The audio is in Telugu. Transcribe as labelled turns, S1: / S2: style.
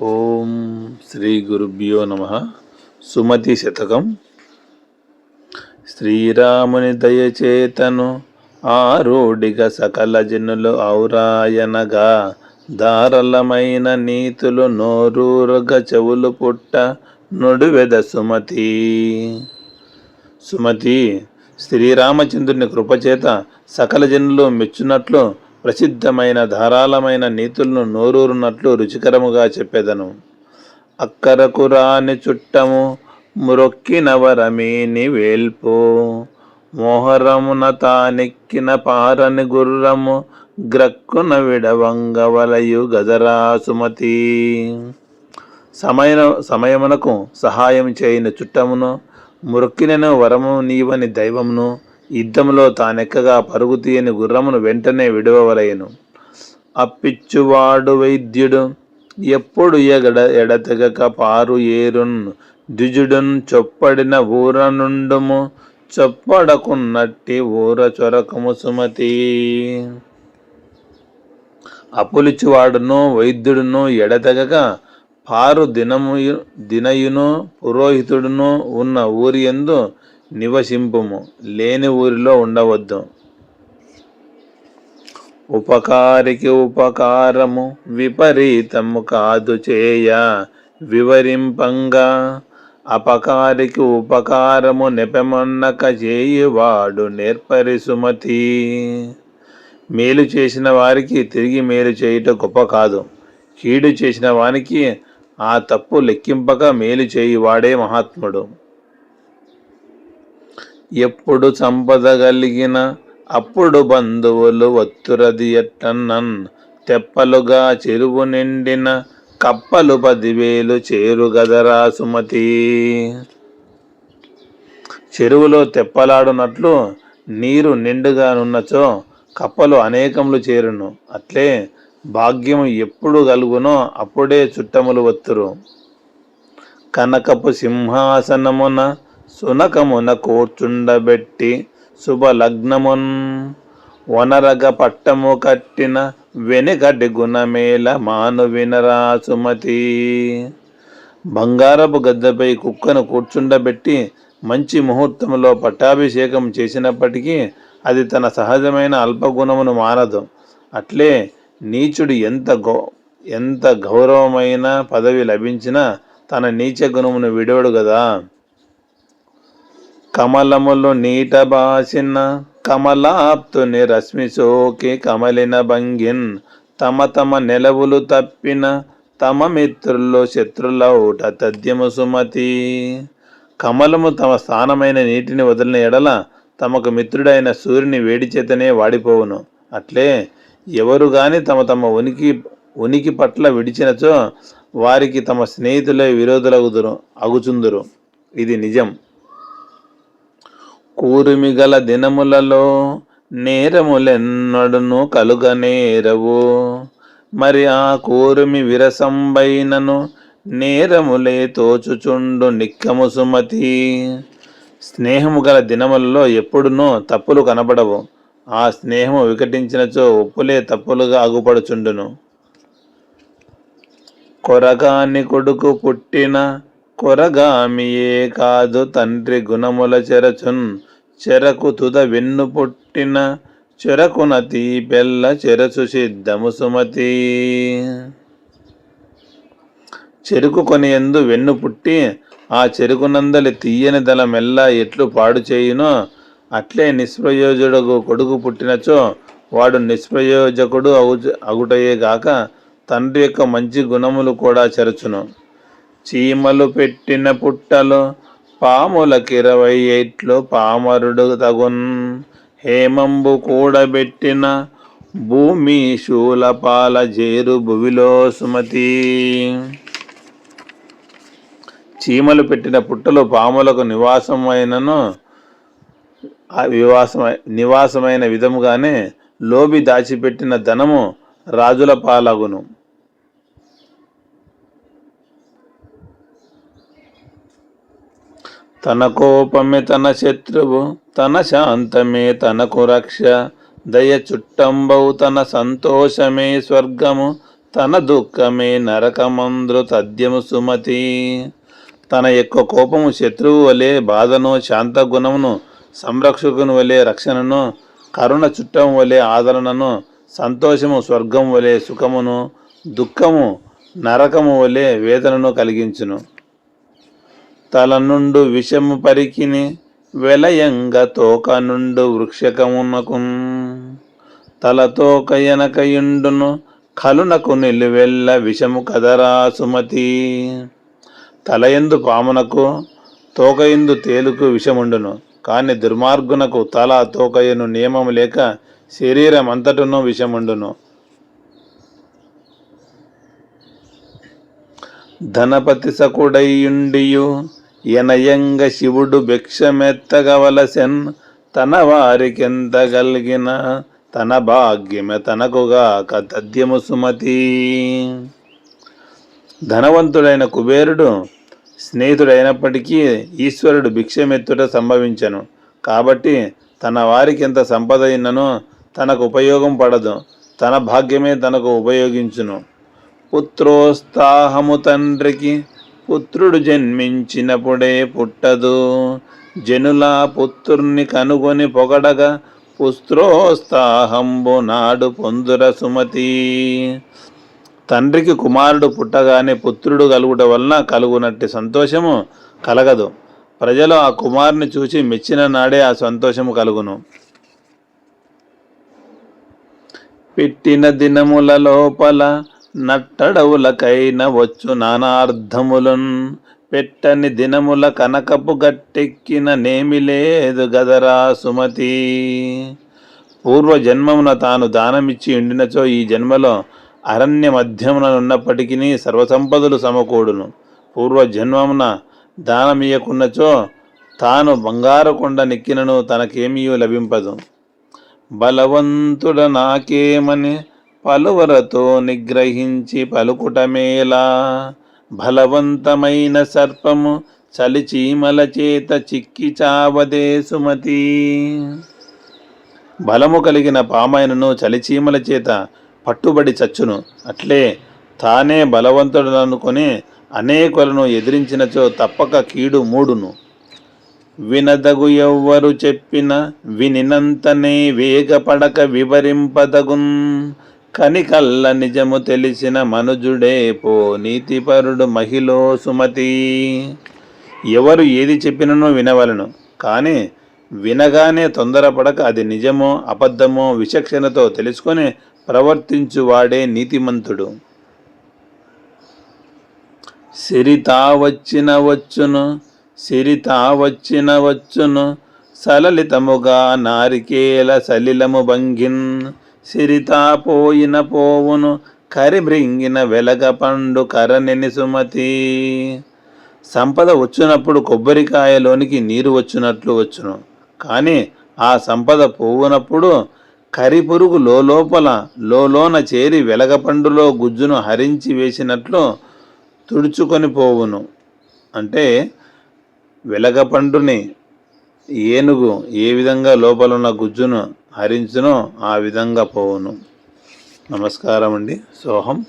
S1: ఓం శ్రీ గురుభ్యో నమ. సుమతి శతకం. శ్రీరాముని దయచేతను ఆరోడిగ సకల జనులు ఔరాయనగా దారలమైన నీతులు నోరూరుగ చెవులు పుట్ట నుడువెద సుమతి. సుమతి శ్రీరామచంద్రుని కృపచేత సకల జనులు మెచ్చునట్లు ప్రసిద్ధమైన ధారాళమైన నీతులను నోరూరునట్లు రుచికరముగా చెప్పెదను. అక్కరకు రాని చుట్టము మురొక్కినవరమీని వేల్పు. మోహరమున తానెక్కిన పారని గుర్రము గ్రక్కున విడవంగవలయు గదరా సుమతి సమయ సమయమునకు సహాయం చేయని చుట్టమును మురొక్కినను వరము నీవని దైవమును యుద్ధంలో తానెక్కగా పరుగు తీయని గుర్రమును వెంటనే విడవవలయను అప్పిచ్చువాడు వైద్యుడు ఎప్పుడు ఎగడ ఎడతెగక పారు ఏరున్ ద్విజుడున్ చొప్పడిన ఊర నుండుము చొప్పడకున్నట్టి ఊర చొరకము సుమతి. అప్పులిచ్చువాడును వైద్యుడును ఎడతెగక పారు దినము దినయును పురోహితుడును ఉన్న ఊరి ఎందు నివసింపుము. లేని ఊరిలో ఉండవద్దు. ఉపకారికి ఉపకారము విపరీతము కాదు చేయ. వివరింపంగా అపకారికి ఉపకారము నెపమన్నక చేయువాడు నేర్పరి సుమతి మేలు చేసిన వారికి తిరిగి మేలు చేయుట గొప్ప కాదు. కీడు చేసిన వానికి ఆ తప్పు లెక్కింపక మేలు చేయువాడే మహాత్ముడు. ఎప్పుడు సంపద కలిగిన అప్పుడు బంధువులు ఒత్తురది ఎట్టన్నన్. తెప్పలుగా చెరువు నిండిన కప్పలు పదివేలు చేరుగదరా సుమతి. చెరువులో తెప్పలాడునట్లు నీరు నిండుగానున్నచో కప్పలు అనేకములు చేరును. అట్లే భాగ్యము ఎప్పుడు కలుగునో అప్పుడే చుట్టములు వత్తురు. కనకపు సింహాసనమున సునకమున కూర్చుండబెట్టి శుభలగ్నమున్ వనరగ పట్టము కట్టిన వెనుకటి గుణమేల మాను వినరా సుమతి. బంగారపు గద్దెపై కుక్కను కూర్చుండబెట్టి మంచి ముహూర్తంలో పట్టాభిషేకం చేసినప్పటికీ అది తన సహజమైన అల్పగుణమును మానదు. అట్లే నీచుడు ఎంత గౌ ఎంత గౌరవమైన పదవి లభించినా తన నీచ గుణమును విడవడు కదా కమలములు నీట బాసిన కమలాప్తుని రశ్మి సోకి కమలిన భంగిన్ తమ తమ నెలవులు తప్పిన తమ మిత్రులు శత్రులౌట తద్యము సుమతి. కమలము తమ స్థానమైన నీటిని వదిలిన ఎడల తమకు మిత్రుడైన సూర్యుని వేడి చేతనే వాడిపోవును. అట్లే ఎవరు గాని తమ తమ ఉనికి ఉనికి పట్ల విడిచినచో వారికి తమ స్నేహితులే విరోధులగుదురు అగుచుందురు. ఇది నిజం. కూరుమిగల దినములలో నేరములెన్నడును కలుగనేరవు మరి ఆ కూరిమి విరసంబైనను నేరములే తోచుచుండు నిక్కము సుమతి. స్నేహము గల దినములలో ఎప్పుడునో తప్పులు కనబడవు. ఆ స్నేహము వికటించినచో ఉప్పులే తప్పులుగా అగుపడుచుండును కొరగాని కొడుకు పుట్టిన కొరగామియే కాదు తండ్రి గుణముల చెరచున్. చెరకు తుద వెన్ను పుట్టిన చెరకున తీపెల్ల చెరచు సిద్ధము సుమతి. చెరుకు కొనియందు వెన్ను పుట్టి ఆ చెరుకునందలి తీయని దళమెల్లా ఎట్లు పాడు చేయునో అట్లే నిష్ప్రయోజకుడు కొడుకు పుట్టినచో వాడు నిష్ప్రయోజకుడు అగు అగుటయే గాక తండ్రి యొక్క మంచి గుణములు కూడా చెరచును. చీమలు పెట్టిన పుట్టలు పాములకిరవై ఎట్లు పామరుడు తగున్. హేమంబు కూడబెట్టిన భూమి శూలపాల జేరు భువిలో సుమతి. చీమలు పెట్టిన పుట్టలు పాములకు నివాసమైనను వివాసమై నివాసమైన విధముగానే లోబి దాచిపెట్టిన ధనము రాజుల పాలగును. తన కోపమే తన శత్రువు తన శాంతమే తనకు రక్ష. దయ చుట్టంబవు తన సంతోషమే స్వర్గము తన దుఃఖమే నరకమంద్రు తద్యము సుమతి. తన యొక్క కోపము శత్రువు వలె బాధను శాంత గుణమును సంరక్షకుని వలె రక్షణను కరుణ చుట్టం వలె ఆదరణను సంతోషము స్వర్గం వలె సుఖమును దుఃఖము నరకము వలె వేదనను కలిగించును. తల నుండు విషము పరికిని వెలయంగ తోక నుండు వృక్షకమునకు తలతోక ఎనకయుండును కలునకు నిలువెల్ల విషము కదరా సుమతి. తలయందు పామునకు తోకయందు తేలుకు విషముండును కాని దుర్మార్గునకు తల తోకయను నియమము లేక శరీరం అంతటను విషముండును. ధనపతి సకుడయుండియు ఎనయంగ శివుడు భిక్షమెత్తగవలసెన్ తన వారికెంత కలిగిన తన భాగ్యమే తనకుగాక తద్యము సుమతి ధనవంతుడైన కుబేరుడు స్నేహితుడైనప్పటికీ ఈశ్వరుడు భిక్షమెత్తుట సంభవించను కాబట్టి తన వారికి ఎంత సంపద అయినను తనకు ఉపయోగం పడదు. తన భాగ్యమే తనకు ఉపయోగించును. పుత్రోత్సాహము తండ్రికి పుత్రుడు జన్మించినప్పుడే పుట్టదు. జనుల పుత్రుణ్ణి కనుగొని పొగడగా పుత్రోత్సాహంబు నాడు పొందుర సుమతి. తండ్రికి కుమారుడు పుట్టగానే పుత్రుడు కలుగుట వలన కలుగునట్టి సంతోషము కలగదు. ప్రజలు ఆ కుమారుని చూసి మెచ్చిన నాడే ఆ సంతోషము కలుగును. పెట్టిన దినముల లోపల నట్టడవులకైన వచ్చు నానార్థములున్ పెట్టని దినముల కనకపు గట్టెక్కిన నేమి లేదు గదరా సుమతి. పూర్వ జన్మమున తాను దానమిచ్చి ఉండినచో ఈ జన్మలో అరణ్య మధ్యమున ఉన్నప్పటికీ సర్వసంపదలు సమకూడును. పూర్వ జన్మమున దానమియకున్నచో తాను బంగారు కొండ నెక్కినను తనకేమీ లభింపదు. బలవంతుడ నాకేమని పలువరతో నిగ్రహించి పలుకుటమేలా బలవంతమైన సర్పము చలిచీమల చేత చిక్కి చావదే సుమతి. బలము కలిగిన పామాయనను చలిచీమల చేత పట్టుబడి చచ్చును. అట్లే తానే బలవంతుడు అనుకుని అనేకులను ఎదిరించినచో తప్పక కీడు మూడును. వినదగు ఎవ్వరు చెప్పిన వినినంతనే వేగపడక వివరింపదగున్. కనికల్ల నిజము తెలిసిన మనుజుడే పో నీతిపరుడు మహిళో సుమతి. ఎవరు ఏది చెప్పిననో వినవలను. కానీ వినగానే తొందరపడక అది నిజమో అబద్ధమో విచక్షణతో తెలుసుకొని ప్రవర్తించువాడే నీతిమంతుడు. సిరితా వచ్చిన వచ్చును సిరితా వచ్చిన వచ్చును సలలితముగా నారికేల సలిలము భంగిన్. సిరితా పోయిన పోవును కరిబ్రింగిన వెలగ పండు కరనెని సుమతి. సంపద వచ్చినప్పుడు కొబ్బరికాయలోనికి నీరు వచ్చినట్లు వచ్చును. కానీ ఆ సంపద పోవునప్పుడు కరిపురుగు లోపల లోన చేరి వెలగపండులో గుజ్జును హరించి వేసినట్లు తుడుచుకొని పోవును. అంటే వెలగపండుని ఏనుగు ఏ విధంగా లోపలున్న గుజ్జును హరించును ఆ విధంగా పోవును. నమస్కారం అండి సోహం.